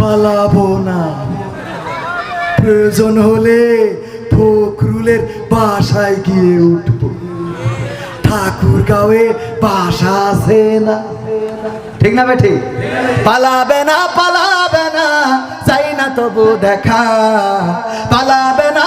পালাবো না। প্রয়োজন হলে ফখরুলের বাসায় গিয়ে উঠব। ঠাকুর গাঁয়ে বাসা আছে না? ঠিক না বেঠি? পালাবে না পালাবে না চাই না তবু দেখা। পালাবে না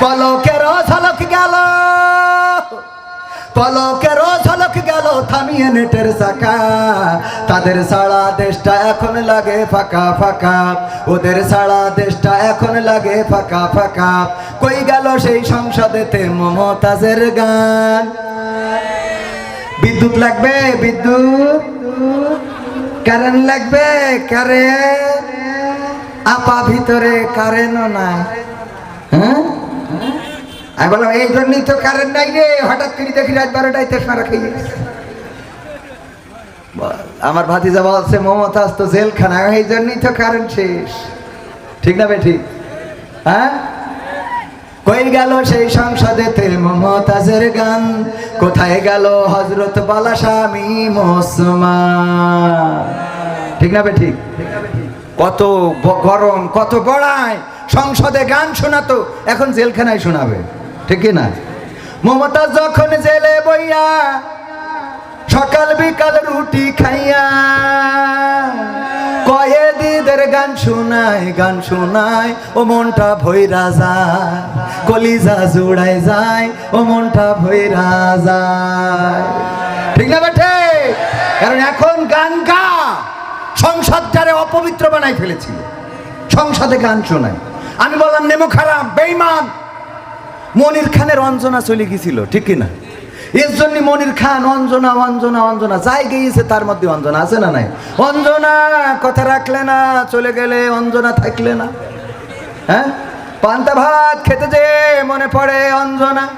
পলকের ঝলক গেল। পলকের ঝলক গেল থামিয়ে নেটের চাকা। তাদের সারা দেশটা এখন লাগে ফাঁকা ফাঁকা। ওদের সারা দেশটা এখন লাগে ফাঁকা ফাঁকা। কই গেল সেই সংসদেতে মমতাজের গান? বিদ্যুৎ লাগবে, বিদ্যুৎ। কারেন্ট লাগবে, কারেন্ট। আপা ভিতরে কারেন্টও নাই। হ্যাঁ? আমি বললাম, এই জন্যই তো কারেন্ট নাই রে। হঠাৎ করে দেখি রাত বারোটায় তেসমারা খেয়ে আমার ভাতিজা বলছে, মমতাজ তো জেলখানা, এই জন্যই তো কারেন্ট শেষ। ঠিক না বেঠি হ্যাঁ? কই গেল সেই সংসদেতে মমতাজের গান? কোথায় গেল হজরত বালা স্বামী মোসমান ঠিক না বেঠি কত গরম, কত গড়ায়। সংসদে গান শোনাতো, এখন জেলখানায় শোনাবে। ঠিক না মমতা যখন জেলে বইয়া, সকাল বিকাল রুটি খাইয়া কয়েদিদের গান শোনায় গান শোনায়, ও মনটা ভৈরা যায়, কলিজা জুড়ায় যায়, ও মনটা ভৈরা যায়। ঠিক না বেঠে? কারণ এখন গান গা সংসদটারে অপবিত্র বানাই ফেলেছিল। সংসদে গান শোনায়। আমি বললাম, নেমো খারাপ বেইমান মনির খানের অঞ্জনা চলে গেছিল ঠিক কিনা? এর জন্য মনির খান, অঞ্জনা অঞ্জনা অঞ্জনা, যাই গিয়েছে তার মধ্যে অঞ্জনা আছে না নাই? অঞ্জনা, কথা রাখলে না, চলে গেলে অঞ্জনা থাকলে না। হ্যাঁ? পান্তা ভাত খেতে যে মনে পড়ে অঞ্জনা।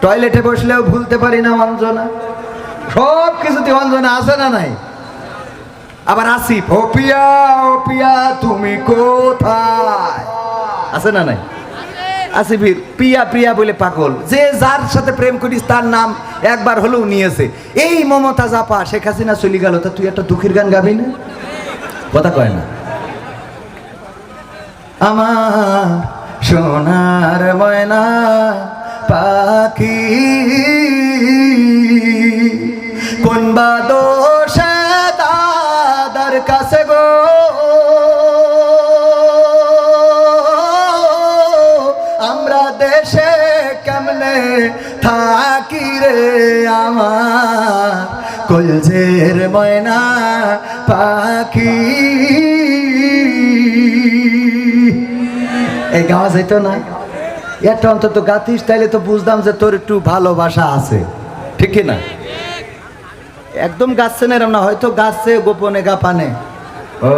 টয়লেটে বসলেও ভুলতে পারি না অঞ্জনা। সব কিছুতে অঞ্জনা আছে না নাই? আবার আসিফ, ও পিয়া ও পিয়া, তুমি কোথায়? আছে না নাই? আসিফির পিয়া প্রিয়া বলে পাগল। যে যার সাথে প্রেম করিস, তার নাম একবার হলেও নিয়েছে। এই মমতা জাপা, শেখ হাসিনা চলে গেল, তা তুই একটা দুঃখের গান গাবি না? কথা কয় না। আমার সোনার ময়না পাখি কোন কেমনে থাকি রে আমার কলজের ময়না পাখি। এই গাওয়া যাইতো না? এটা অন্তত গাতিস, তাইলে তো বুঝতাম যে তোর একটু ভালোবাসা আছে। ঠিক না? একদম গাচ্ছে না এরম না, হয়তো গাছে গোপনে গাপানে। ও,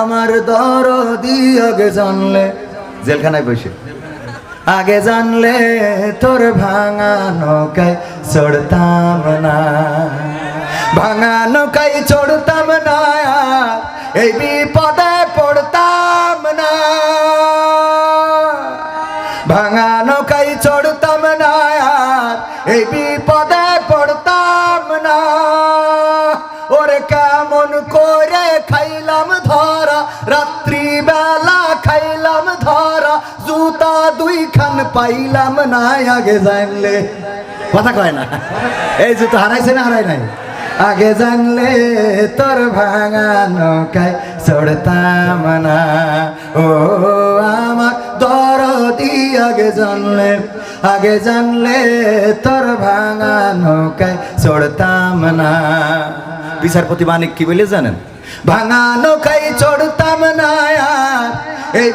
আমার দরদি আগে জানলে। জেলখানায় বসে। আগে জানলে তোর ভাঙা নৌকায় চড়তাম না। ভাঙা নৌকায় চড়তাম না, এই বিপদে পড়তাম না। ভাঙা নৌকায় চড়তাম না, এই বিপদে পাইলাম না আগে জানলে। কথা কয় না। এই জুতো হারাইছে না হারাই নাই? আগে জানলে তোর ভাঙা নৌকায় চড়তাম না। ও আমার দরদি আগে জানলে আগে জানলে তোর ভাঙা নৌকায় চড়তাম না। বিচারপতি মানিক কি বলে জানেন? ভাঙা নৌকায় চড়তাম না। এই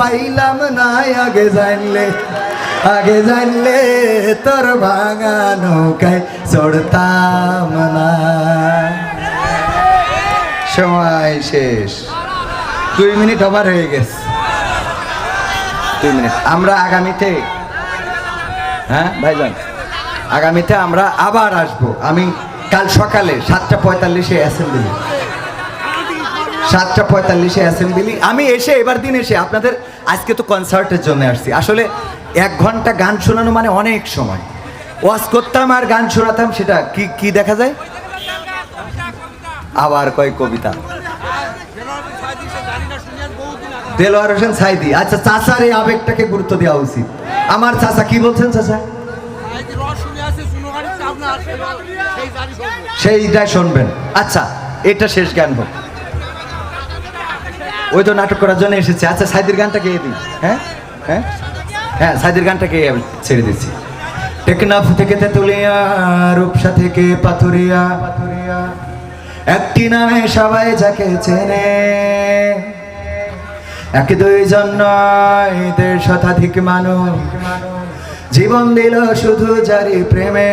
পাইলাম নাই, আগে জানলে আগে জানলে তোর ভাঙা নৌকায় চড়তাম না। সময় শেষ। দুই মিনিট ওভার হয়ে গেছে। দুই মিনিট। আমরা আগামীতে হ্যাঁ ভাইজান, আগামীতে আমরা আবার আসব। আমি কাল সকালে সাতটা পঁয়তাল্লিশে অ্যাসেম্বলি সাতটা পঁয়তাল্লিশে অ্যাসেম্বলি আমি এসে এবার দিন এসে আপনাদের আজকে তো কনসার্টের জন্য আসছি। আসলে এক ঘণ্টা গান শোনানো মানে অনেক সময়। ওয়াজ করতাম আর গান শোনাতাম, সেটা কি কি দেখা যায়? আবার কয় কবিতা? দেলোয়ার হোসেন সাইদি। আচ্ছা চাচার এই আবেগটাকে গুরুত্ব দেওয়া উচিত। আমার চাচা কি বলছেন চাচা? সেইটা শুনবেন। আচ্ছা এটা শেষ গান হোক। ওই তো নাটক করার জন্য এসেছে। আচ্ছা সাইদির গানটা গেয়ে দিই হ্যাঁ? হ্যাঁ? হ্যাঁ সাইদির গানটা গেয়ে আমি ছেড়ে দিচ্ছি। টেকনাফ থেকে তেতুলিয়া, রূপসা থেকে পাথুরিয়া, একটি নামে সবাই যাকে চেনে। এক দুইজন নয়, দেড় শতাধিক মানুষ। জীবন দিল শুধু জারি প্রেমে।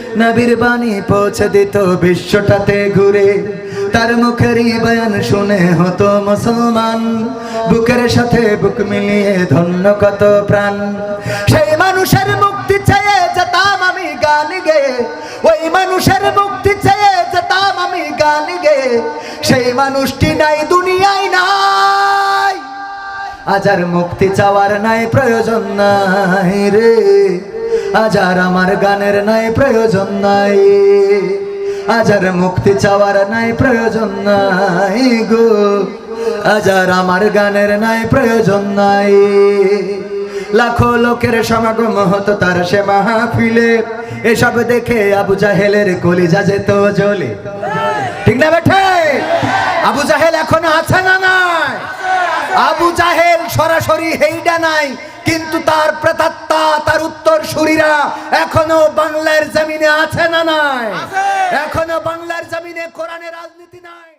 নবীর বাণী পৌঁছে দিত বিশ্বটাতে ঘুরে। তার মুখেরই বয়ান শুনে হতো মুসলমান। বুকের সাথে বুক মিলিয়ে ধন্য কত প্রাণ। সেই মানুষের মুক্তি চেয়ে যেতাম আমি গান গে। ওই মানুষের মুক্তি চেয়ে যেতাম আমি গান গে। সেই মানুষটি নাই, দুনিয়ায় নাই। আজার মুক্তি চাওয়ার নাই, প্রয়োজন নাই রে। আজার আমার গানের নাই, প্রয়োজন নাই। আজার মুক্তি চাওয়ার নাই, প্রয়োজন নাই গো। আজার আমার গানের নাই, প্রয়োজন নাই। লাখো লোকের সমাগম হতো তার সে মাহফিলে। এসব দেখে আবু জাহেলের কলিজা যেত জ্বলে। ঠিক না বেঠে? সরাসরি হেইডা নাই কিন্তু তার প্রেতাত্মা তার উত্তর সুরীরা এখনও বাংলার জমিনে আছে না নাই? এখনও বাংলার জমিনে কোরআনের রাজনীতি নাই।